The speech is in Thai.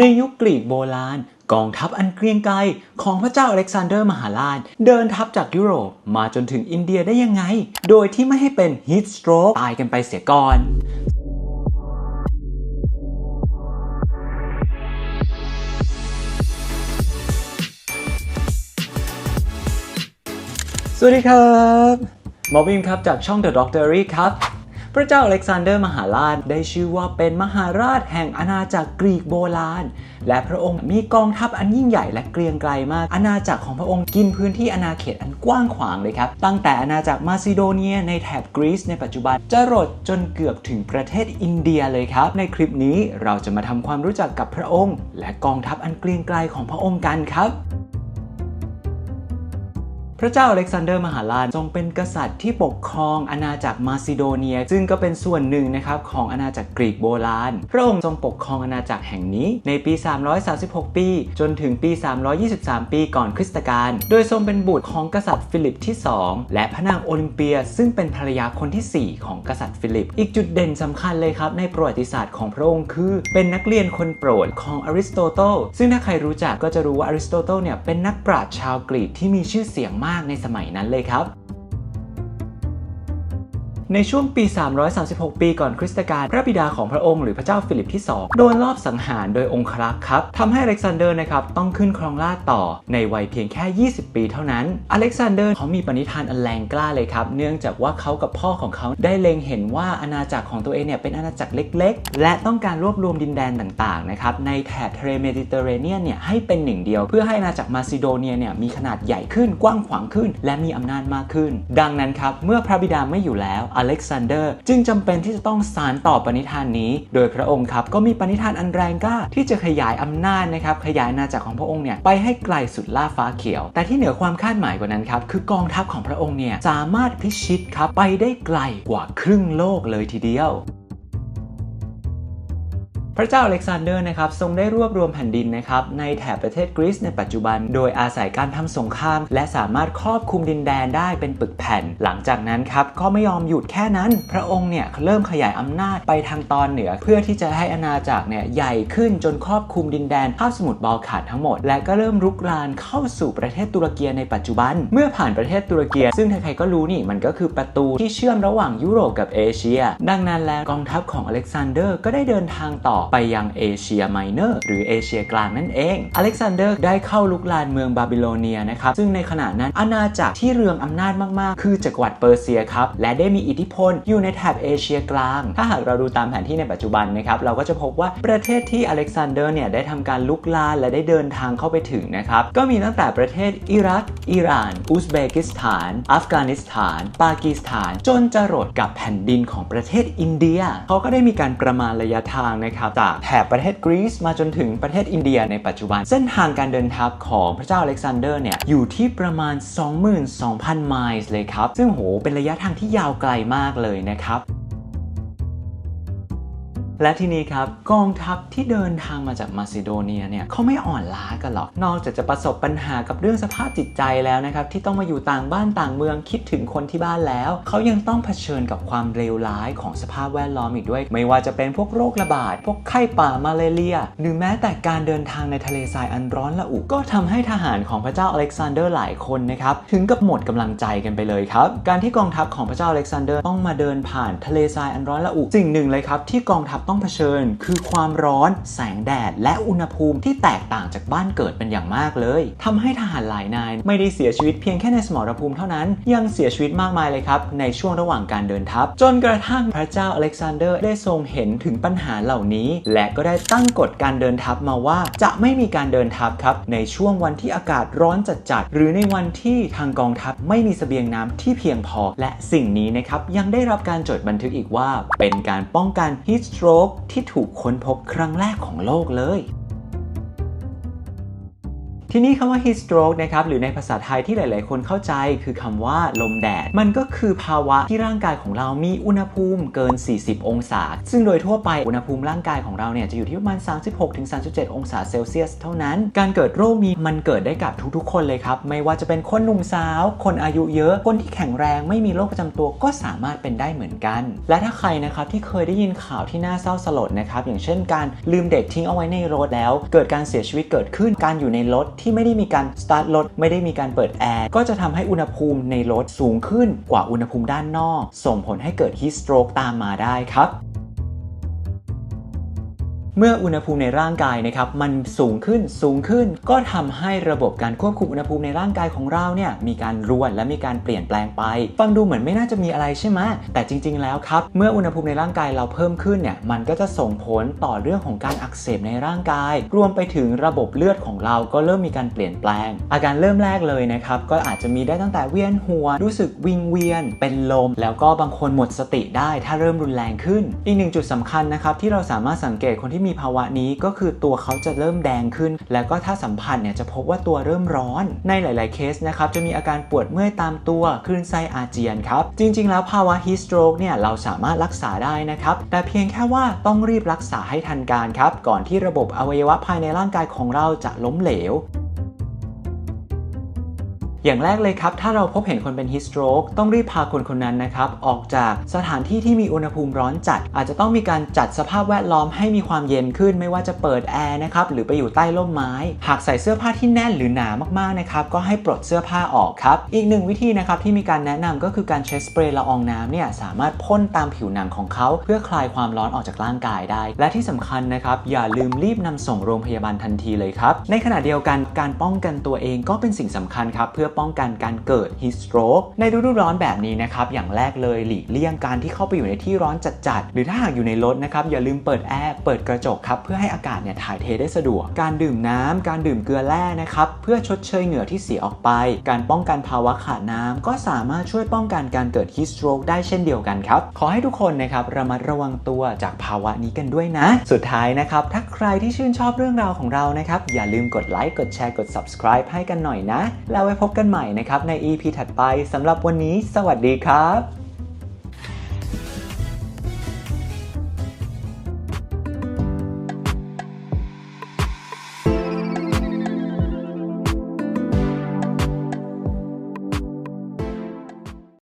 ในยุคกรีกโบราณ กองทัพอันเกรียงไกรของพระเจ้าอเล็กซานเดอร์มหาราช เดินทัพจากยุโรปมาจนถึงอินเดียได้ยังไง โดยที่ไม่ให้เป็นฮิตสโตรกตายกันไปเสียก่อนสวัสดีครับ หมอบิมครับ จากช่อง The Doctory ครับ พระเจ้าอเล็กซานเดอร์มหาราชได้ชื่อว่าเป็นมหาราชแห่งอาณาจักรกรีกโบราณ และพระองค์มีกองทัพอันยิ่งใหญ่และเกรียงไกรมาก อาณาจักรของพระองค์กินพื้นที่อาณาเขตอันกว้างขวางเลยครับ ตั้งแต่อาณาจักรมาซิโดเนียในแถบกรีซในปัจจุบันจรดจนเกือบถึงประเทศอินเดียเลยครับ ในคลิปนี้เราจะมาทำความรู้จักกับพระองค์ และกองทัพอันเกรียงไกรของพระองค์กันครับ ระเจ้าอเล็กซานเดอร์มหาราชทรงเป็นกษัตริย์ที่ปกครองอาณาจักรมาซิโดเนีย ซึ่งก็เป็นส่วนหนึ่งนะครับของอาณาจักรกรีกโบราณ พระองค์ทรงปกครองอาณาจักรแห่งนี้ในปี 336 ปี จนถึงปี 323 ปีก่อนคริสตกาล โดยทรงเป็นบุตรของกษัตริย์ฟิลิปที่ 2 และพระนางโอลิมเปีย ซึ่งเป็นภรรยาคนที่ 4 ของกษัตริย์ฟิลิป อีกจุดเด่นสำคัญเลยครับในประวัติศาสตร์ของพระองค์คือ เป็นนักเรียนคนโปรดของอริสโตเติล ซึ่งถ้าใครรู้จักก็จะรู้ว่าอริสโตเติลเนี่ยเป็นนักปราชญ์ชาวกรีกที่มีชื่อเสียงมากากในสมัยนั้นเลยครับ ในช่วงปี 336 ปีก่อนคริสตกาลพระบิดาของพระองค์หรือพระเจ้าฟิลิปที่ 2 โดนลอบสังหารโดยองครักษ์ครับทำให้อเล็กซานเดอร์นะครับต้องขึ้นครองราชต่อในวัยเพียงแค่ 20 ปีเท่านั้น อเล็กซานเดอร์เขามีปณิธานอันแรงกล้าเลยครับเนื่องจากว่าเขากับพ่อของเขาได้เล็งเห็นว่าอาณาจักรของตัวเองเนี่ยเป็นอาณาจักรเล็ก ๆ และต้องการรวบรวมดินแดนต่างๆนะครับในแถบทะเลเมดิเตอร์เรเนียนเนี่ยให้เป็นหนึ่งเดียว เพื่อให้อาณาจักรมาซิโดเนียเนี่ยมีขนาดใหญ่ขึ้นกว้างขวางขึ้น และมีอำนาจมากขึ้น ดังนั้นครับเมื่อพระบิดาไม่อยู่แล้วอเล็กซานเดอร์ จึงจำเป็นที่จะต้องสารต่อปณิธานนี้ โดยพระองค์ครับก็มีปณิธานอันแรงกล้าที่จะขยายอำนาจนะครับขยายอาณาจักรของพระองค์เนี่ยไปให้ไกลสุดล่าฟ้าเขียว แต่ที่เหนือความคาดหมายกว่านั้นครับคือกองทัพของพระองค์เนี่ยสามารถพิชิตครับไปได้ไกลกว่าครึ่งโลกเลยทีเดียว พระเจ้าอเล็กซานเดอร์นะครับทรงได้รวบรวมแผ่นดินนะครับในแถบประเทศกรีซในปัจจุบัน โดยอาศัยการทำสงคราม และสามารถครอบคลุมดินแดนได้เป็นปึกแผ่น หลังจากนั้นครับก็ไม่ยอมหยุดแค่นั้น พระองค์เนี่ยเริ่มขยายอำนาจไปทางตอนเหนือ เพื่อที่จะให้อาณาจักรเนี่ยใหญ่ขึ้นจนครอบคลุมดินแดนคาบสมุทรบอลข่านทั้งหมด และก็เริ่มรุกรานเข้าสู่ประเทศตุรกีในปัจจุบัน เมื่อผ่านประเทศตุรกีซึ่งใครๆก็รู้นี่มันก็คือประตูที่เชื่อมระหว่างยุโรปกับเอเชีย ดังนั้นแล้วกองทัพของอเล็กซานเดอร์ก็ได้เดินทางต่อไปยังเอเชียไมเนอร์หรือเอเชียกลางนั่นเอง อเล็กซานเดอร์ได้เข้าลุกลานเมืองบาบิโลเนียนะครับ ซึ่งในขณะนั้นอาณาจักรที่เรืองอำนาจมาก ๆ คือจักรวรรดิเปอร์เซียครับ และได้มีอิทธิพลอยู่ในแถบเอเชียกลาง ถ้าหากเราดูตามแผนที่ในปัจจุบันนะครับ เราก็จะพบว่าประเทศที่อเล็กซานเดอร์เนี่ยได้ทำการลุกลานและได้เดินทางเข้าไปถึงนะครับ ก็มีตั้งแต่ประเทศอิรัก อิหร่าน อุซเบกิสถาน อัฟกานิสถาน ปากีสถาน จนจรดกับแผ่นดินของประเทศอินเดีย เขาก็ได้มีการประมาณระยะทางนะครับจาก แถบประเทศกรีซมาจนถึงประเทศอินเดียในปัจจุบัน เส้นทางการเดินทัพของพระเจ้าอเล็กซานเดอร์เนี่ยอยู่ที่ประมาณ 22,000 ไมล์เลยครับ ซึ่งโหเป็นระยะทางที่ยาวไกลมากเลยนะครับ และทีนี้ครับกองทัพที่เดินทางมาจากมาซิโดเนียเนี่ยเขาไม่อ่อนล้ากันหรอก นอกจากจะประสบปัญหากับเรื่องสภาพจิตใจแล้วนะครับที่ต้องมาอยู่ต่างบ้านต่างเมืองคิดถึงคนที่บ้านแล้ว เขายังต้องเผชิญกับความเลวร้ายของสภาพแวดล้อมอีกด้วย ไม่ว่าจะเป็นพวกโรคระบาด พวกไข้ป่ามาเลเรีย หรือแม้แต่การเดินทางในทะเลทรายอันร้อนระอุก็ทำให้ทหารของพระเจ้าอเล็กซานเดอร์หลายคนนะครับถึงกับหมดกำลังใจกันไปเลยครับการที่กองทัพของพระเจ้าอเล็กซานเดอร์ต้องมาเดินผ่านทะเลทรายอันร้อนระอุสิ่งหนึ่งเลยครับที่กองทัพต้องเผชิญ คือความร้อน แสงแดด และอุณหภูมิที่แตกต่างจากบ้านเกิดเป็นอย่างมากเลยทำให้ทหารหลายนาย ไม่ได้เสียชีวิตเพียงแค่ในสมรภูมิเท่านั้น ยังเสียชีวิตมากมายเลยครับ ในช่วงระหว่างการเดินทัพ จนกระทั่งพระเจ้าอเล็กซานเดอร์ได้ทรงเห็นถึงปัญหาเหล่านี้ และก็ได้ตั้งกฎการเดินทัพมาว่า จะไม่มีการเดินทัพครับในช่วงวันที่อากาศร้อนจัดๆหรือในวันที่ทางกองทัพไม่มีเสบียงน้ำที่เพียงพอ และสิ่งนี้นะครับยังได้รับการจดบันทึกอีกว่า เป็นการป้องกัน heat กที่ถูกค้นพบครั้งแรกของโลกเลย ทีนี้คำว่า heat stroke นะครับหรือในภาษาไทยที่หลาย ๆ คนเข้าใจคือคำว่าลมแดด มันก็คือภาวะที่ร่างกายของเรามีอุณหภูมิเกิน 40 องศา ซึ่งโดยทั่วไปอุณหภูมิร่างกายของเราเนี่ยจะอยู่ที่ประมาณ 36-37 องศาเซลเซียสเท่านั้น การเกิดโรคนี้มันเกิดได้กับทุก ๆ คนเลยครับ ไม่ว่าจะเป็นคนหนุ่มสาว คนอายุเยอะ คนที่แข็งแรงไม่มีโรคประจำตัวก็สามารถเป็นได้เหมือนกัน และถ้าใครนะครับที่เคยได้ยินข่าวที่น่าเศร้าสลดนะครับอย่างเช่นการลืมเด็กทิ้งเอาไว้ในรถแล้ว เกิดการเสียชีวิตเกิดขึ้นการอยู่ในรถทที่ไม่ได้มีการสตาร์ทรถไม่ได้มีการเปิดแอร์ก็จะทำให้อุณหภูมิในรถสูงขึ้นกว่าอุณหภูมิด้านนอก ส่งผลให้เกิดฮีสโตรกตามมาได้ครับ เมื่ออุณหภูมิในร่างกายนะครับมันสูงขึ้นสูงขึ้น ก็ทำให้ระบบการควบคุมอุณหภูมิในร่างกายของเราเนี่ยมีการรวนและมีการเปลี่ยนแปลงไป ฟังดูเหมือนไม่น่าจะมีอะไรใช่ไหมแต่จริง ๆ แล้วครับ เมื่ออุณหภูมิในร่างกายเราเพิ่มขึ้นเนี่ยมันก็จะส่งผลต่อเรื่องของการอักเสบในร่างกาย รวมไปถึงระบบเลือดของเราก็เริ่มมีการเปลี่ยนแปลง อาการเริ่มแรกเลยนะครับก็อาจจะมีได้ตั้งแต่เวียนหัว รู้สึกวิงเวียน เป็นลม แล้วก็บางคนหมดสติได้ถ้าเริ่มรุนแรงขึ้น อีกหนึ่งจุดสำคัญนะครับที่เราสามารถสังเกตคนที่มีภาวะนี้ก็คือตัวเขาจะเริ่มแดงขึ้น แล้วก็ถ้าสัมผัสเนี่ยจะพบว่าตัวเริ่มร้อน ในหลาย ๆ เคสนะครับจะมีอาการปวดเมื่อยตามตัวคลื่นไส้อาเจียนครับ จริง ๆ แล้วภาวะฮิสโตรกเนี่ยเราสามารถรักษาได้นะครับ แต่เพียงแค่ว่าต้องรีบรักษาให้ทันการครับ ก่อนที่ระบบอวัยวะภายในร่างกายของเราจะล้มเหลว อย่างแรกเลยครับ ถ้าเราพบเห็นคนเป็น heat stroke ต้องรีบพาคนคนนั้นนะครับ ออกจากสถานที่ที่มีอุณหภูมิร้อนจัด อาจจะต้องมีการจัดสภาพแวดล้อมให้มีความเย็นขึ้น ไม่ว่าจะเปิดแอร์นะครับ หรือไปอยู่ใต้ร่มไม้ หากใส่เสื้อผ้าที่แน่นหรือหนามากๆนะครับ ก็ให้ปลดเสื้อผ้าออกครับ อีกหนึ่งวิธีนะครับที่มีการแนะนำก็คือการใช้สเปรย์ละอองน้ำเนี่ยสามารถพ่นตามผิวหนังของเขาเพื่อคลายความร้อนออกจากร่างกายได้ และที่สำคัญนะครับอย่าลืมรีบนำส่งโรงพยาบาลทันทีเลยครับในขณะเดียวกันการป้องกันตัวเองก็เป็นสิ่งสำคัญครับเพื่อป้องกันการเกิด heat stroke ในฤดูร้อนแบบนี้นะครับ อย่างแรกเลยหลีกเลี่ยงการที่เข้าไปอยู่ในที่ร้อนจัดๆ หรือถ้าหากอยู่ในรถนะครับอย่าลืมเปิดแอร์เปิดกระจกครับเพื่อให้อากาศเนี่ยถ่ายเทได้สะดวก การดื่มน้ำการดื่มเกลือแร่นะครับเพื่อชดเชยเหงื่อที่เสียออกไป การป้องกันภาวะขาดน้ำก็สามารถช่วยป้องกันการเกิด heat stroke ได้เช่นเดียวกันครับขอให้ทุกคนนะครับระมัดระวังตัวจากภาวะนี้กันด้วยนะ สุดท้ายนะครับถ้าใครที่ชื่นชอบเรื่องราวของเรานะครับอย่าลืมกดไลค์กดแชร์กด subscribe ให้กันหน่อยนะ แล้วไว้พบกันกันใหม่นะครับใน EP ถัดไปสำหรับวันนี้ สวัสดีครับ